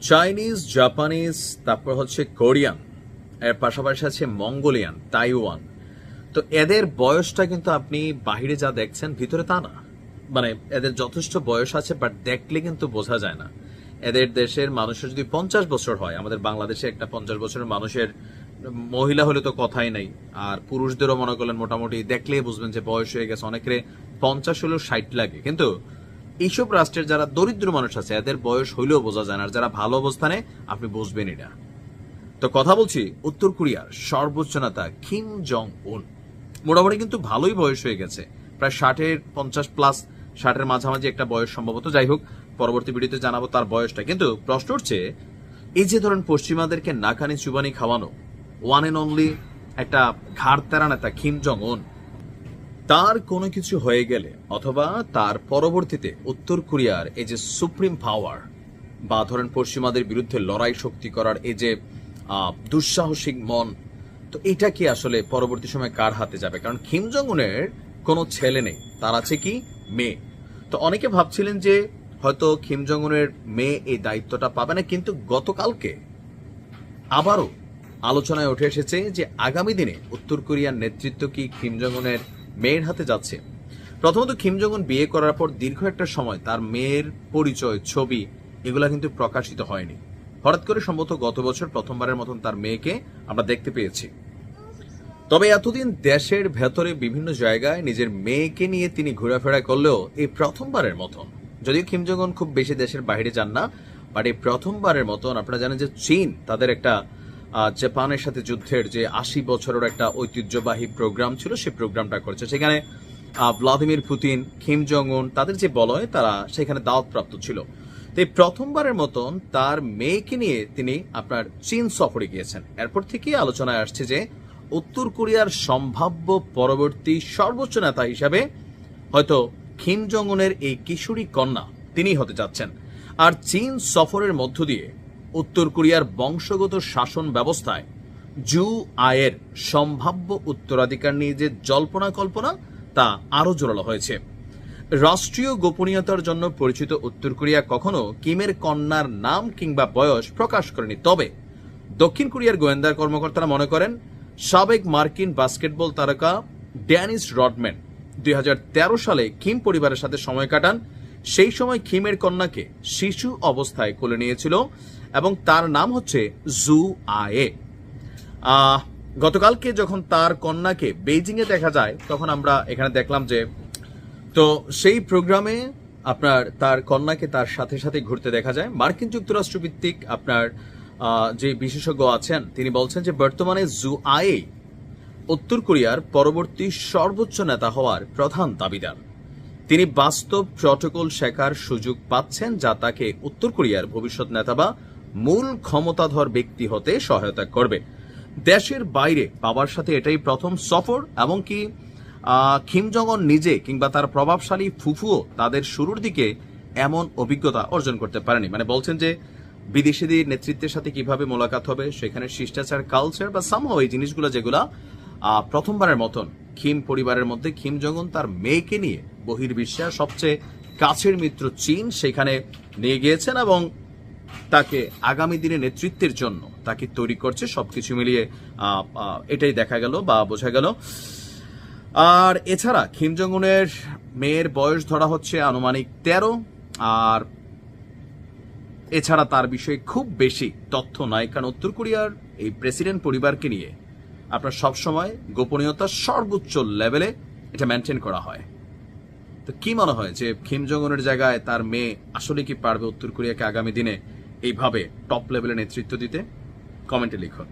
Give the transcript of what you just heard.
Chinese Japanese তারপর হচ্ছে Korean এর পাশাপাশি আছে মঙ্গোলিয়ান তাইওয়ান তো এদের বয়সটা কিন্তু আপনি বাহিরে যা দেখছেন, ভিতরে তা না। মানে এদের যথেষ্ট বয়স আছে বাট দেখলে কিন্তু বোঝা যায় না। এদের দেশের মানুষের যদি পঞ্চাশ বছর হয়, আমাদের বাংলাদেশে একটা পঞ্চাশ বছরের মানুষের মহিলা হলে তো কথাই নাই। আর পুরুষদেরও মনে করলেন মোটামুটি দেখলেই বুঝবেন যে বয়স হয়ে গেছে। অনেকের পঞ্চাশ হলেও ষাট লাগে। কিন্তু এইসব রাষ্ট্রের যারা দরিদ্র মানুষ আছে, এদের বয়স হইলেও বোঝা যায় না যারা ভালো অবস্থানে, আপনি বুঝবেন এটা তো কথা বলছি উত্তর কোরিয়ার সর্বোচ্চ নেতা কিম জং উন মোটামুটি কিন্তু ভালোই বয়স হয়ে গেছে। প্রায় ষাটের, পঞ্চাশ প্লাস, ষাটের মাঝামাঝি একটা বয়স সম্ভবত। যাই হোক, পরবর্তী ভিডিওতে জানাব তার বয়সটা। কিন্তু প্রশ্ন হচ্ছে এই যে ধরেন পশ্চিমাদেরকে নাকানি চুবানি খাওয়ানো ওয়ান এন্ড অনলি একটা ঘাড় তেরা নেতা কিম জং উন তার কোনো কিছু হয়ে গেলে অথবা তার পরবর্তীতে উত্তর কোরিয়ার এই যে সুপ্রিম পাওয়ার বা ধরেন পশ্চিমাদের বিরুদ্ধে লড়াই শক্তি করার এই যে দুঃসাহসিক মন, তো এটা কি আসলে পরবর্তী সময় কার হাতে যাবে? কারণ কিম জং উনের কোনো ছেলে নেই, তার আছে কি মেয়ে। তো অনেকে ভাবছিলেন যে হয়তো কিম জং উনের মেয়ে এই দায়িত্বটা পাবে না, কিন্তু গতকালকে আবারও আলোচনায় উঠে এসেছে যে আগামী দিনে উত্তর কোরিয়ার নেতৃত্ব কি কিম জং উনের মেয়ের হাতে যাচ্ছে। প্রথমত কিম জং বিয়ে করার পর দীর্ঘ একটা সময় তার মেয়ের পরিচয়, ছবি এগুলা কিন্তু প্রকাশিত হয়নি। হঠাৎ করে সম্ভবত গত বছর প্রথমবারের মতন তার মেয়েকে আমরা দেখতে পেয়েছি। তবে এতদিন দেশের ভেতরে বিভিন্ন জায়গায় নিজের মেয়েকে নিয়ে তিনি ঘোরাফেরা করলেও এই প্রথমবারের মতন, যদিও কিম খুব বেশি দেশের বাইরে যান না বাট এই প্রথমবারের মতন আপনারা জানেন যে চীন তাদের একটা জাপানের সাথে যুদ্ধের যে আশি বছরের একটা ঐতিহ্যবাহী প্রোগ্রাম ছিল সেই প্রোগ্রামটা করেছে। সেখানে ভ্লাদিমির পুতিন, কিম জং উন তাদের যে বলয়, তারা সেখানে দাওয়াতপ্রাপ্ত ছিল। তো এই প্রথমবারের মতন তার মেয়েকে নিয়ে তিনি আপনার চীন সফরে গিয়েছেন। এরপর থেকেই আলোচনায় আসছে যে, উত্তর কোরিয়ার সম্ভাব্য পরবর্তী সর্বোচ্চ নেতা হিসাবে হয়তো কিম জং উনের এই কিশোরী কন্যা তিনি হতে যাচ্ছেন। আর চীন সফরের মধ্য দিয়ে উত্তর কোরিয়ার বংশগত শাসন ব্যবস্থায় জু আয়ের সম্ভাব্য উত্তরাধিকার নিয়ে যে জল্পনা কল্পনা, তা আরও জোরালো হয়েছে। রাষ্ট্রীয় গোপনীয়তার জন্য পরিচিত উত্তর কোরিয়া কখনো কিমের কন্যার নাম কিংবা বয়স প্রকাশ করেনি। তবে দক্ষিণ কোরিয়ার গোয়েন্দা কর্মকর্তারা মনে করেন, সাবেক মার্কিন বাস্কেটবল তারকা ড্যানিস রডম্যান দুই হাজার তেরো সালে কিম পরিবারের সাথে সময় কাটান। সেই সময় কিমের কন্যাকে শিশু অবস্থায় কোলে নিয়েছিল এবং তার নাম হচ্ছে জু আয়ে। গতকালকে যখন তার কন্যাকে বেইজিং এ দেখা যায়, তখন আমরা এখানে দেখলাম যে, তো সেই প্রোগ্রামে আপনার তার কন্যাকে তার সাথে সাথে ঘুরতে দেখা যায়। মার্কিন যুক্তরাষ্ট্র ভিত্তিক আপনার যে বিশেষজ্ঞ আছেন, তিনি বলছেন যে বর্তমানে জু আয়ে উত্তর কোরিয়ার পরবর্তী সর্বোচ্চ নেতা হওয়ার প্রধান দাবিদার। তিনি বাস্তব প্রটোকল শেখার সুযোগ পাচ্ছেন যা তাকে উত্তর কোরিয়ার ভবিষ্যৎ নেতা বা মূল ক্ষমতাধর ব্যক্তি হতে সহায়তা করবে। দেশের বাইরে বাবার সাথে এটাই প্রথম সফর এমনকি আহ, কিম নিজে কিংবা তার প্রভাবশালী ফুফুও তাদের শুরুর দিকে এমন অভিজ্ঞতা অর্জন করতে পারেনি। মানে বলছেন যে বিদেশিদের নেতৃত্বের সাথে কীভাবে মোলাকাত হবে সেখানে শিষ্টাচার কালচার বা সামহাও এই জিনিসগুলো যেগুলা প্রথমবারের মতন খিম পরিবারের মধ্যে খিম জঙ্গন তার মেয়েকে নিয়ে বহির্বিশ্বের সবচেয়ে কাছের মিত্র চীন সেখানে নিয়ে গিয়েছেন এবং তাকে আগামী দিনে নেতৃত্বের জন্য তাকে তৈরি করছে, সবকিছু মিলিয়ে এটাই দেখা গেল বা বোঝা গেল। আর এছাড়া খিম জং উনের মেয়ের বয়স ধরা হচ্ছে আনুমানিক তেরো, আর এছাড়া তার বিষয়ে খুব বেশি তথ্য নাই কারণ উত্তর কোরিয়ার এই প্রেসিডেন্ট পরিবারকে নিয়ে। আপনার সবসময় গোপনীয়তা সর্বোচ্চ লেভেলে এটা মেনটেন করা হয়। তো কি মনে হয় যে কিম জং উনের জায়গায় তার মেয়ে আসলে কি পারবে উত্তর কোরিয়াকে আগামী দিনে এইভাবে টপ লেভেলের নেতৃত্ব দিতে? কমেন্টে লিখুন।